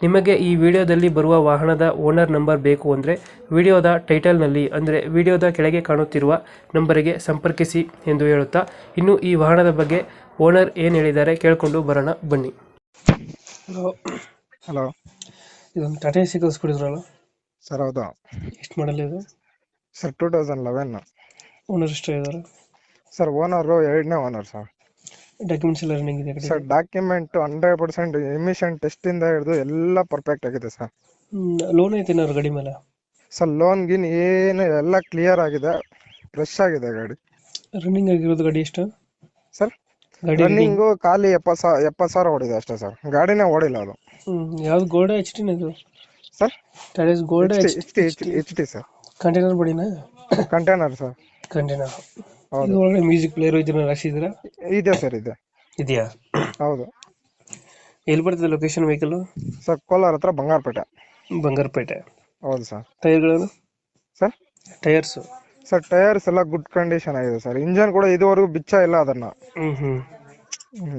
ನಿಮಗೆ ಈ ವಿಡಿಯೋದಲ್ಲಿ ಬರುವ ವಾಹನದ ಓನರ್ ನಂಬರ್ ಬೇಕು ಅಂದರೆ ವಿಡಿಯೋದ ಟೈಟಲ್ನಲ್ಲಿ ಅಂದರೆ ವಿಡಿಯೋದ ಕೆಳಗೆ ಕಾಣುತ್ತಿರುವ ನಂಬರಿಗೆ ಸಂಪರ್ಕಿಸಿ ಎಂದು ಹೇಳುತ್ತಾ ಇನ್ನು ಈ ವಾಹನದ ಬಗ್ಗೆ ಓನರ್ ಏನು ಹೇಳಿದ್ದಾರೆ ಕೇಳಿಕೊಂಡು ಬರೋಣ ಬನ್ನಿ. ಹಲೋ. ಹಲೋ. ಇದೊಂದು ಟಾಟಾ ಸಿ ಕಳಿಸ್ಕೊಡಿದ್ರಲ್ಲ ಸರ್ ಹೌದು. ಎಷ್ಟು ಮಾಡಲ್ ಇದು? Sir two thousand eleven owner ಎಷ್ಟು ಇದ್ದಾರೆ ಸರ್ ಓನರು ಎರಡನೇ ಓನರ್ ಸರ್ ಡಾಕ್ಯುಮೆಂಟ್ಸ್ ಎಲ್ಲ ರನ್ನಿಂಗ್ ಇದೆ sir document hundred percent emission ಟೆಸ್ಟಿಂದ ಹಿಡಿದು ಎಲ್ಲ ಪರ್ಫೆಕ್ಟ್ ಆಗಿದೆ ಸರ್ ಲೋನ್ ಐತೆ ಅವ್ರ ಗಾಡಿ ಮೇಲೆ? ಸರ್ ಲೋನ್ ಗಿನ್ ಏನು ಎಲ್ಲ ಕ್ಲಿಯರ್ ಆಗಿದೆ ಫ್ರೆಶ್ ಆಗಿದೆ ಗಾಡಿ. ರನ್ನಿಂಗ್ ಆಗಿರೋದು ಗಾಡಿ ಎಷ್ಟು? ಸರ್ ಗಾಡಿ ರನ್ನಿಂಗು ಖಾಲಿ ಎಪ್ಪತ್ತು ಸಾವಿರ ಎಪ್ಪತ್ತು ಸಾವಿರ ಓಡಿದೆ ಅಷ್ಟೇ ಸರ್ ಗಾಡಿನೇ ಓಡಿಲ್ಲ ಅದು. ಯಾವ್ದು ಗೋಲ್ಡ್ ಎಚ್ ಟಿನ ಇದು? Sir tyres gold H T H T H T sir container ಬಡಿನಾ? Container sir container ಹೌದು. ಮ್ಯೂಸಿಕ್ ಪ್ಲೇಯರ್ ಇದನ್ನ ಹಾಕ್ಸಿದ್ದೀರಾ ಇದೆ ಸರ್ ಇದೆ. ಇದೆಯಾ? ಹೌದು. ಎಲ್ಲಿ ಬರ್ತದೆ ಲೊಕೇಶನ್ ವೆಹಿಕಲ್ ಸರ್ ಕೋಲಾರ ಹತ್ರ ಬಂಗಾರಪೇಟೆ. ಬಂಗಾರಪೇಟೆ. ಹೌದು ಸರ್. ಟೈರ್ಗಳು ಸರ್? ಟೈರ್ಸ್? ಸರ್ ಟೈರ್ಸ್ ಎಲ್ಲ ಗುಡ್ ಕಂಡೀಷನ್ ಆಗಿದೆ ಸರ್. ಇಂಜನ್ ಕೂಡ ಇದುವರೆಗೂ ಬಿಚ್ಚ ಇಲ್ಲ ಅದನ್ನ. ಹ್ಮ್ ಹ್ಮ್.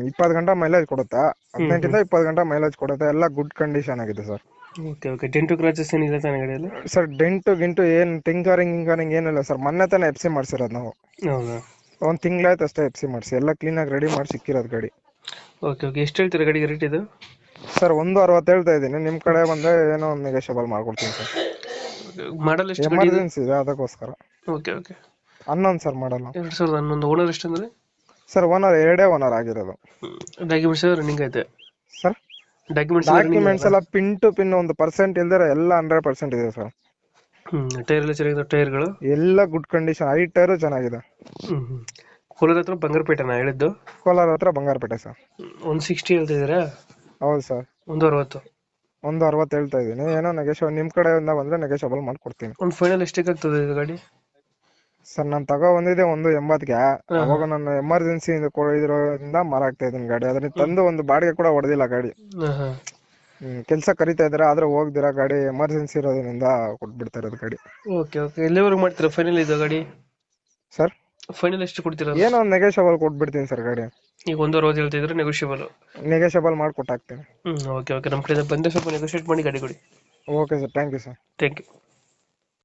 ಇಪ್ಪತ್ತು ಗಂಟೆ ಮೈಲೇಜ್ ಕೊಡುತ್ತೆ? ಹದಿನೆಂಟಿಂದ ಇಪ್ಪತ್ತು ಗಂಟೆ ಮೈಲೇಜ್ ಕೊಡುತ್ತೆ? ಎಲ್ಲ ಗುಡ್ ಕಂಡೀಷನ್ ಆಗಿದೆ sir. Okay okay dent scratches ಏನಿಲ್ಲ ತಾನೆ ಗಾಡಿಯಲ್ಲಿ? ಸರ್ ಡೆಂಟು ಗಿಂಟು ಏನು ಟಿಂಕರಿಂಗ್ ಗಿಂಕರಿಂಗ್ ಏನಿಲ್ಲ ಸರ್ ಮೊನ್ನೆ ತಾನೇ ಎಫ್ ಸಿ ಮಾಡ್ಸಿರೋದು ನಾವು. ಹೌದಾ? ಒಂದು ತಿಂಗಳಾಯ್ತು ಅಷ್ಟೇ ಎಫ್ ಸಿ ಮಾಡಿಸಿ. ಎಲ್ಲ ಕ್ಲೀನಾಗಿ ರೆಡಿ ಮಾಡಿ ಸಿಕ್ಕಿರೋದು ಗಾಡಿ. ಓಕೆ ಓಕೆ ಎಷ್ಟು ಹೇಳ್ತೀರ ಗಾಡಿಗೆ ರೇಟ್ ಇದು? ಸರ್ ಒಂದು ಅರವತ್ತು ಹೇಳ್ತಾ ಇದ್ದೀನಿ. ನಿಮ್ಮ ಕಡೆ ಬಂದರೆ ಏನೋ ಒಂದು ನೆಗೋಷಿಯಬಲ್ ಮಾಡ್ಕೊಡ್ತೀನಿ ಸರ್ ಮಾಡಲ್ ಎಷ್ಟು ಗಾಡಿ ಎಮರ್ಜೆನ್ಸಿ ಇದೆ ಅದಕ್ಕೋಸ್ಕರ. ಓಕೆ ಓಕೆ ಹನ್ನೊಂದು ಸರ್ ಮಾಡಲ್ಲ ಎರಡು ಸಾವಿರದ ಹನ್ನೊಂದು. ಓನರ್ ಎಷ್ಟು ಅಂದ್ರೆ ಸರ್ ಓನರ್ ಎರಡೇ ಓನರ್ ಆಗಿರೋದು. ಡಾಕ್ಯುಮೆಂಟ್ಸ್ ರನ್ನಿಂಗ್ ಐತೆ. ಸರ್ ಡಾಕ್ಯುಮೆಂಟ್ಸ್ ಡಾಕ್ಯುಮೆಂಟ್ಸ್ ಎಲ್ಲ ಪಿನ್ ಟು ಪಿನ್ ಒಂದು ಪರ್ಸೆಂಟ್ ಇಲ್ದಿರ ಎಲ್ಲ ಹಂಡ್ರೆಡ್ ಪರ್ಸೆಂಟ್ ಇದೆ ಸರ್ ಟೈರ್ ಎಲ್ಲ ಚೆನ್ನಾಗಿದೆ ಟೈರ್ಗಳು ಎಲ್ಲ ಗುಡ್ ಕಂಡೀಷನ್ ಐ ಟೈರು ಚೆನ್ನಾಗಿದೆ. ಕೋಲಾರ ಹತ್ರ ಬಂಗಾರಪೇಟೆನ ಹೇಳಿದ್ದು. ಕೋಲಾರ ಹತ್ರ ಬಂಗಾರಪೇಟೆ ಸರ್ ಒಂದು ಸಿಕ್ಸ್ಟಿ ಹೇಳ್ತಿದ್ದೀರಾ ಹೌದು ಸರ್ ಒಂದು ಅರವತ್ತು. ಒಂದು ಅರವತ್ತು ಹೇಳ್ತಾ ಇದ್ದೀನಿ. ಏನೋ ನೆಗೋಷಿಯಬಲ್ ನಿಮ್ಮ ಕಡೆಯಿಂದ ಬಂದ್ರೆ ನೆಗೋಷಿಯಬಲ್ ಮಾಡ್ಕೊಡ್ತೀನಿ. ಒಂದು ಫೈನಲ್ ಎಷ್ಟಕ್ಕೆ ಆಗ್ತದೆ ಇದು ಗಾಡಿ? ಸರ್ ನಾನು ತಗೋ ಬಂದಿದ್ದೆ ಒಂದು ಎಂಬತ್ಗೆ ಅವಾಗ ನಾನು ಎಮರ್ಜೆನ್ಸಿ ಕೊಡಿದ್ರಿಂದ ಮಾರಾಕ್ತಾ ಇದ್ದೀನಿ ಗಾಡಿ. ಅದನ್ನ ತಂದು ಒಂದು ಬಾಡಿಗೆ ಕೂಡ ಹೊಡೆದಿಲ್ಲ ಗಾಡಿ. ಕೆಲಸ ಕರಿತಾ ಇದಾರೆ ಆದ್ರೆ ಹೋಗ್ದಿರಾ ಗಾಡಿ ಎಮರ್ಜೆನ್ಸಿ ಇರೋದ್ರಿಂದ ಕೊಟ್ಬಿಡ್ತಾ ಇರೋದು ಗಾಡಿ. ಓಕೆ ಓಕೆ ಎಲ್ಲಿವರೆಗೆ ಮಾಡ್ತೀರಾ ಫೈನಲ್ ಇದು ಗಾಡಿ? ಸರ್ ಫೈನಲ್ ಎಷ್ಟು ಕೊಡ್ತೀರಾ? ಏನೋ ಒಂದು ನೆಗೋಷಿಯಬಲ್ ಕೊಟ್ಬಿಡ್ತೀನಿ ಸರ್ ಗಾಡಿ. ಈಗ ಒಂದು ರೋಜ್ ಹೇಳ್ತಿದ್ರೆ ನೆಗೋಷಿಯಬಲ್ ನೆಗೋಷಿಯಬಲ್ ಮಾಡಿ ಕೊಟ್ಟಾಕ್ತೀನಿ ಹ್ಮ್ ಓಕೆ ಓಕೆ ನಮ್ಮ ಕಡೆಯಿಂದ ಬಂದೆ ಸ್ವಲ್ಪ ನೆಗೋಷಿಯೇಟ್ ಮಾಡಿ ಗಾಡಿ ಕೊಡಿ. Okay sir thank you sir thank you